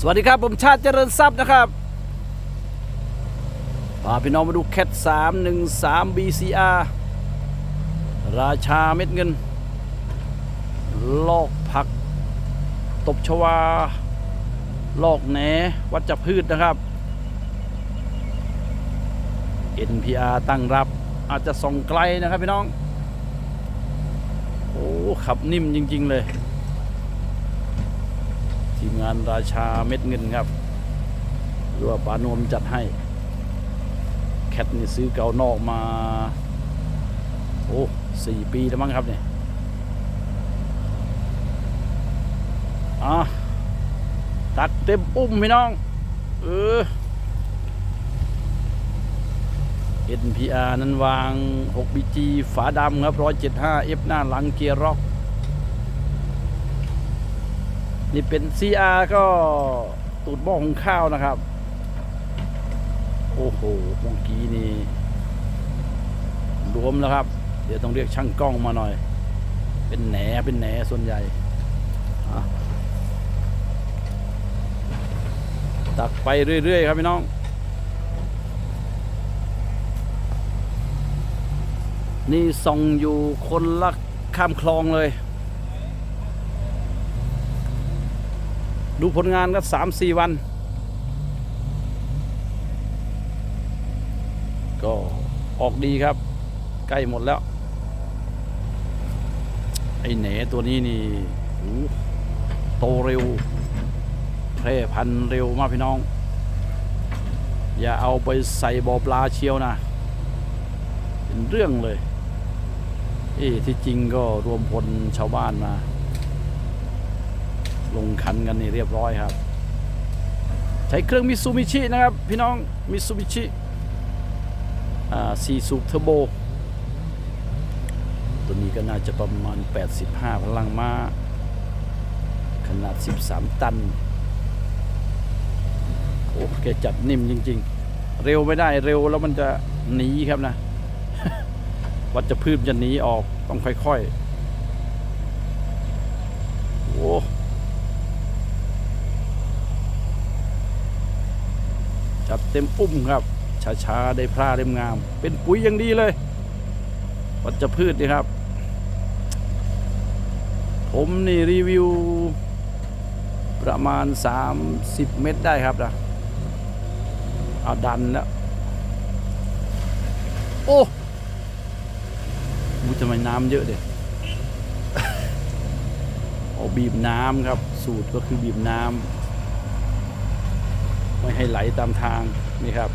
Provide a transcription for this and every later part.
สวัสดีครับ ผมชาติเจริญทรัพย์นะครับพาพี่น้องมาดูแคท313 BCR ราชาเม็ดเงิน ลอกผัก ตบชวา ลอกแหนวัชพืชนะครับ NPR ตั้งรับอาจจะส่องไกลนะครับพี่น้อง โอ้ขับนิ่มจริง ๆ เลย ทีมงานราชาเม็ดเงินครับหรือว่าปานวมจัดให้ แคทนี่ซื้อเก่านอกมา โอ้สี่ปีแล้วมั้งครับเนี่ยอะตักเต็มปุ้มพี่น้อง เออ NPR นั้นวาง 6BG ฝาดำครับ 175 F หน้าหลังเกียร์ร็อก นี่เป็น CR ก็ตูดหม้อหุงข้าวนะครับ โอ้โหเมื่อกี้นี่รวมแล้วครับ เดี๋ยวต้องเรียกช่างกล้องมาหน่อย เป็นแหนเป็นแหนส่วนใหญ่ ตักไปเรื่อย ๆ ครับพี่น้อง นี่ส่องอยู่คนละข้ามคลองเลย ดูผลงานก็สามสี่วัน ก็ออกดีครับ ใกล้หมดแล้ว ไอ้แหนตัวนี้นี่โอ้โตเร็วแพร่พันเร็วมากพี่น้อง อย่าเอาไปใส่บ่อปลาเชียวนะ เป็นเรื่องเลยเอ้ที่จริงก็รวมพลชาวบ้านมา ลงขันกันนี่เรียบร้อยครับ ใช้เครื่องมิซูบิชินะครับ พี่น้องมิซูบิชิสี่สูบเทอร์โบ ตัวนี้ก็น่าจะประมาณ 85 พลังม้า ขนาด 13 ตัน โอ้แกจัดนิ่มจริง ๆ เร็วไม่ได้เร็วแล้วมันจะหนีครับนะ วัชพืชจะหนีออกต้องค่อย ๆ โอ้ จัดเต็มอุ้มครับช้าๆได้พราเล่มงาม เป็นปุ๋ยอย่างดีเลย วัชพืชนี่ครับ ผมนี่รีวิว ประมาณ 30 เม็ดได้ครับนะเอาดันแล้ว โอ้มูทำไมน้ำเยอะเด็โอ้บีบน้ำครับ สูตรก็คือบีบน้ำ ไม่ให้ไหลตามทางนี่ครับ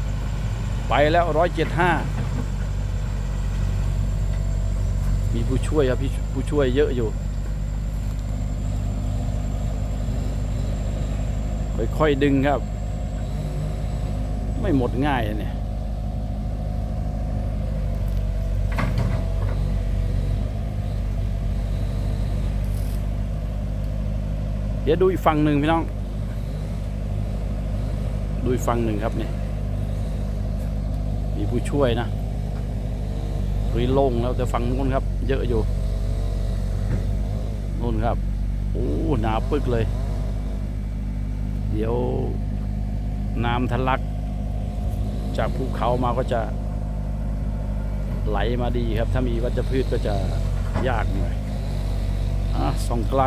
ไปแล้วร้อยเจ็ดห้ามีผู้ช่วยครับพี่ผู้ช่วยเยอะอยู่ ค่อยๆดึงครับ ไม่หมดง่ายเนี่ยเดี๋ยวดูอีกฝั่งหนึ่งพี่น้อง อีกฝั่งหนึ่งครับเนี่ยมีผู้ช่วยนะรีโล่งแล้วแต่ฝั่งนู้นครับ เยอะอยู่นู่นครับโอ้หนาปึกเลย เดี๋ยวน้ำทะลัก จากภูเขามาก็จะไหลมาดีครับ ถ้ามีวัชพืชก็จะยากหน่อยอะส่องไกล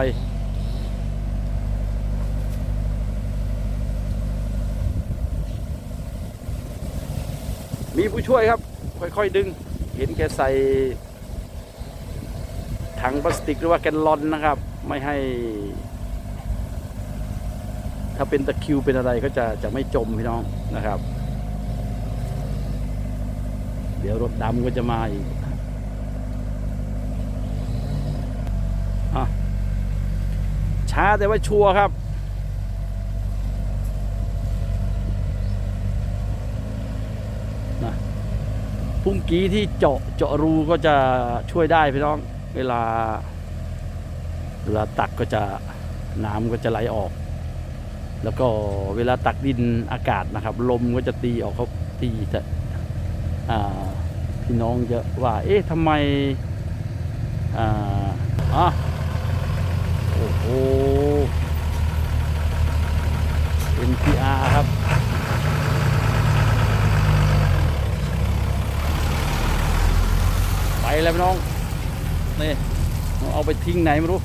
มีผู้ช่วยครับ ค่อยๆดึง เห็นแกใส่ถังพลาสติกหรือว่าแกนลอนนะครับ ไม่ให้ ถ้าเป็นตะคิวเป็นอะไรก็จะจะไม่จมพี่น้องนะครับ เดี๋ยวรถดำก็จะมาอีกอะช้าแต่ว่าชัวร์ครับ พุ่งกี้ที่เจาะเจาะรูก็จะช่วยได้พี่น้องเวลา เวลาตักก็จะน้ำก็จะไหลออก แล้วก็เวลาตักดินอากาศนะครับ ลมก็จะตีออกเขาตีแต่พี่น้องจะว่า เอ๊ะทำไมอ่าอะโอ้โห NPR ครับ พี่น้องนี่เอาไปทิ้งไหนไม่รู้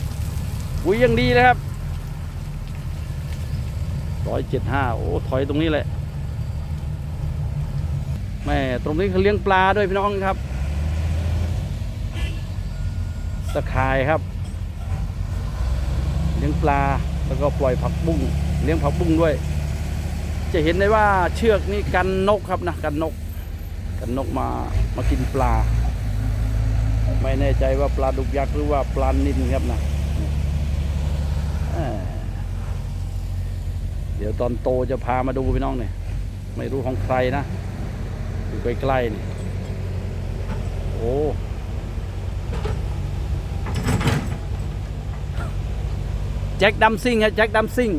อุ้ยยังดีเลยครับร้อยเจ็ดห้าโอ้ถอยตรงนี้แหละแม่ตรงนี้เขาเลี้ยงปลาด้วยพี่น้องครับตะข่ายครับ เลี้ยงปลาแล้วก็ปล่อยผักบุ้งเลี้ยงผักบุ้งด้วย จะเห็นได้ว่าเชือกนี่กันนกครับนะกันนก กันนกมามากินปลา ไม่แน่ใจว่าปลาดุกยักษ์หรือว่าปลานินครับนะเดี๋ยวตอนโตจะพามาดูพี่น้องเนี่ยไม่รู้ของใครนะอยู่ใกล้ๆนี่โอ้แจ็คดัมซิงครับแจ็คดัมซิง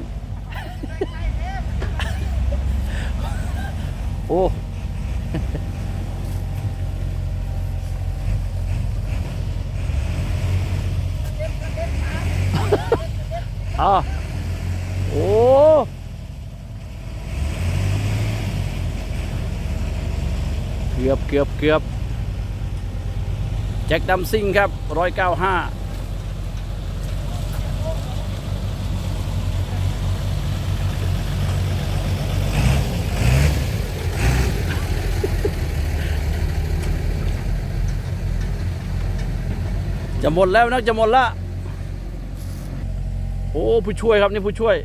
โอ้ อ่าโอ้ เกือบเกือบเกือบแจ็คดัมซิงครับร้อยเก้าห้าจะหมดแล้วนะจะหมดละ โอ้ผู้ช่วยครับนี่ผู้ช่วย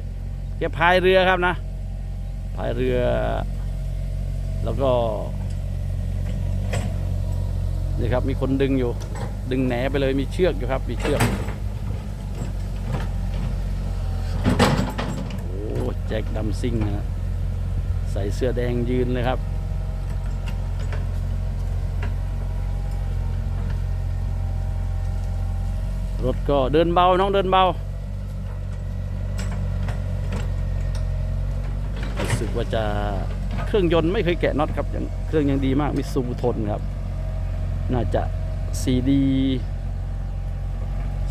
แกพายเรือครับนะพายเรือ แล้วก็ นี่ครับมีคนดึงอยู่ ดึงแหนไปเลยมีเชือกอยู่ครับ มีเชือกโอ้แจ็คดัมซิงนะใส่เสื้อแดงยืนเลยครับรถก็เดินเบาน้องเดินเบารู้สึกว่าจะเครื่องยนต์ไม่เคยแกะน็อตครับยังเครื่องยังดีมากมิซูทนครับ น่าจะ CD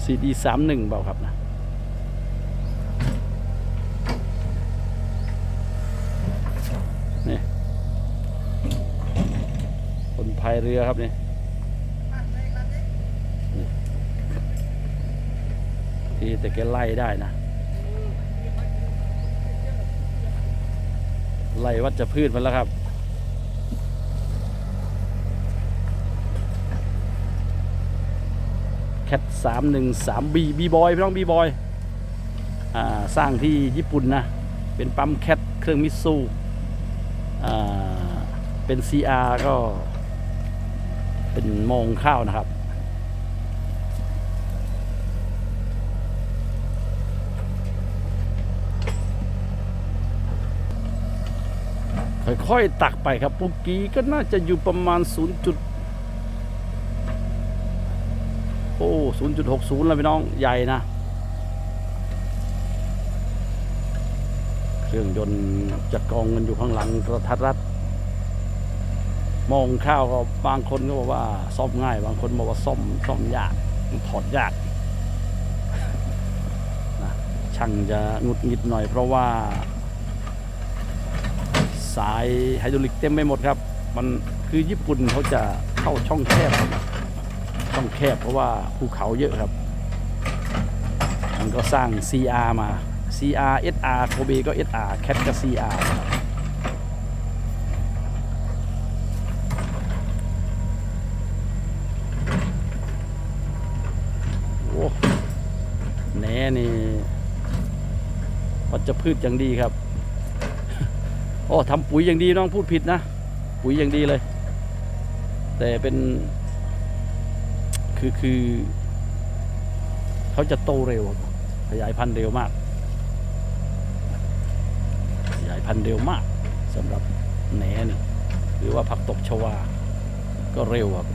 CD สามหนึ่งเปล่าครับนะนี่คนพายเรือครับนี่ที่แต่แกไล่ได้นะ ไล่วัชพืชมาแล้วครับ แคทสามหนึ่งสามบีบีบอยพี่น้องบีบอยอ่าสร้างที่ญี่ปุ่นนะ เป็นปั๊มแคทเครื่องมิตซูอ่าเป็น CR ก็ เป็นโมงข้าวนะครับ ค่อยๆตักไปครับปุ๊กกี้ก็น่าจะอยู่ประมาณ 0. จุดโอ้0.60แล้วพี่น้องใหญ่นะ เครื่องยนต์จะกองกันอยู่ข้างหลังกระทัดรัด มองข้าวก็บางคนก็บอกว่าซ่อมง่าย บางคนบอกว่าซ่อมซ่อมยากถอดยากนะช่างจะงุดหงิดหน่อยเพราะว่า สายไฮดรอลิกเต็มไปหมดครับ มันคือญี่ปุ่นเขาจะเข้าช่องแคบ ครับช่องแคบเพราะว่าภูเขาเยอะครับ มันก็สร้าง CR มา CR SR โคเบก็ SR แคทก็ CR โอ้แหนนี่วัชพืชอย่างดีครับโอ้ทำปุ๋ยอย่างดีน้องพูดผิดนะ ปุ๋ยอย่างดีเลย แต่เป็น คือคือเขาจะโตเร็ว ขยายพันธุ์เร็วมาก ขยายพันธุ์เร็วมากสำหรับแหนนี่หรือว่าผักตบชวา ก็เร็วครับ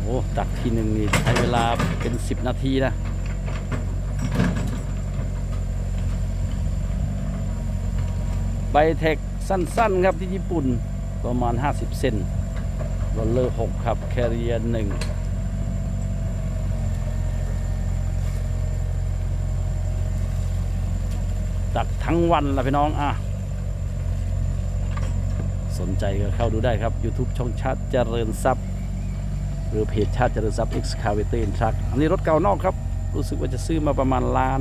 โอ้ตักทีหนึ่งนี่ใช้เวลาเป็นสิบนาทีนะใบเทคสั้นๆครับที่ญี่ปุ่นประมาณ 50 เซน รลเลอร์6ครับแคริเอร์หนึ่งตักทั้งวันละพี่น้องอะสนใจก็เข้าดูได้ครับ YouTube ช่องชาติเจริญทรัพย์ หรือเพจชาติเจริญทรัพย์ Excavator in Truck อันนี้รถเก่านอกครับ รู้สึกว่าจะซื้อมาประมาณล้าน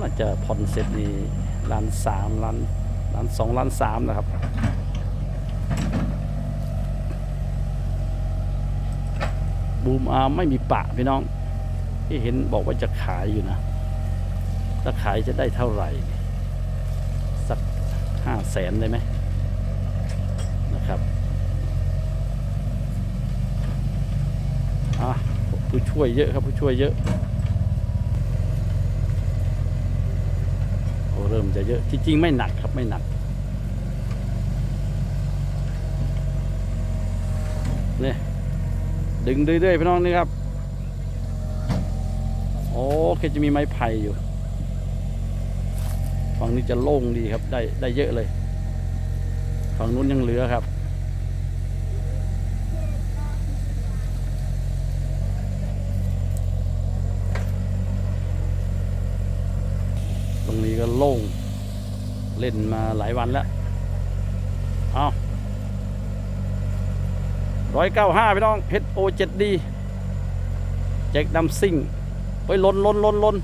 น่าจะผ่อนเสร็จนี่ล้านสามล้านล้านสองล้านสามนะครับ บูมอาร์มไม่มีปะพี่น้อง ที่เห็นบอกว่าจะขายอยู่นะ ถ้าขายจะได้เท่าไหร่ สักห้าแสนได้ไหมนะครับอะผู้ช่วยเยอะครับผู้ช่วยเยอะโอ้เริ่มจะเยอะที่จริงไม่หนักครับไม่หนักเนี่ย ดึงเรื่อยๆพี่น้องนี่ครับ โอเคจะมีไม้ไผ่อยู่ ฝั่งนี้จะโล่งดีครับ ได้ได้เยอะเลย ฝั่งนู้นยังเหลือครับ ตรงนี้ก็โล่ง เล่นมาหลายวันแล้ว เอา ร้อยเก้าห้าพี่น้อง HO 7D แจ็คดัมซิ่งเฮ้ยลนลนลนลน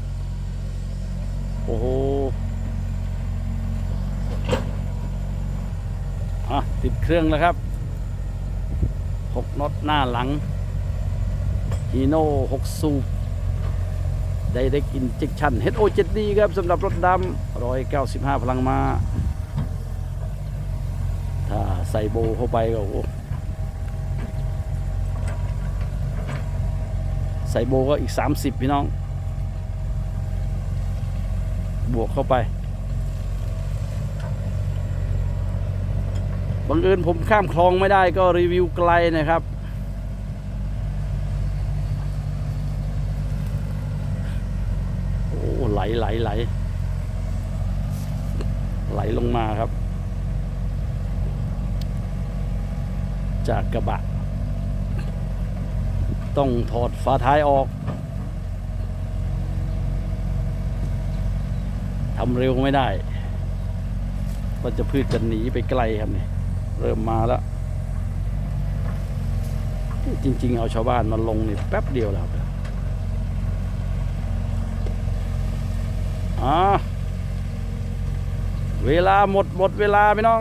โอ้โหอะติดเครื่องแล้วครับ6น็อตหน้าหลังฮีโน่6สูบ Direct Injection HO 7D ครับสำหรับรถดำ195 พลังมา ถ้าใส่โบเข้าไปก็โอ้โห ใส่โบก็อีก 30 พี่น้อง บวกเข้าไปบังเอิญผมข้ามคลองไม่ได้ก็รีวิวไกลนะครับ โอ้ไหลไหลไหลไหลลงมาครับ จากกระบะ ต้องถอดฝาท้ายออกทำเร็วไม่ได้ก็จะพืชจะหนีไปไกลครับเนี่ยเริ่มมาแล้ว จริง ๆ เอาชาวบ้านมาลงนี่แป๊บเดียวแล้วครับอ่าเวลาหมดหมดเวลาพี่น้อง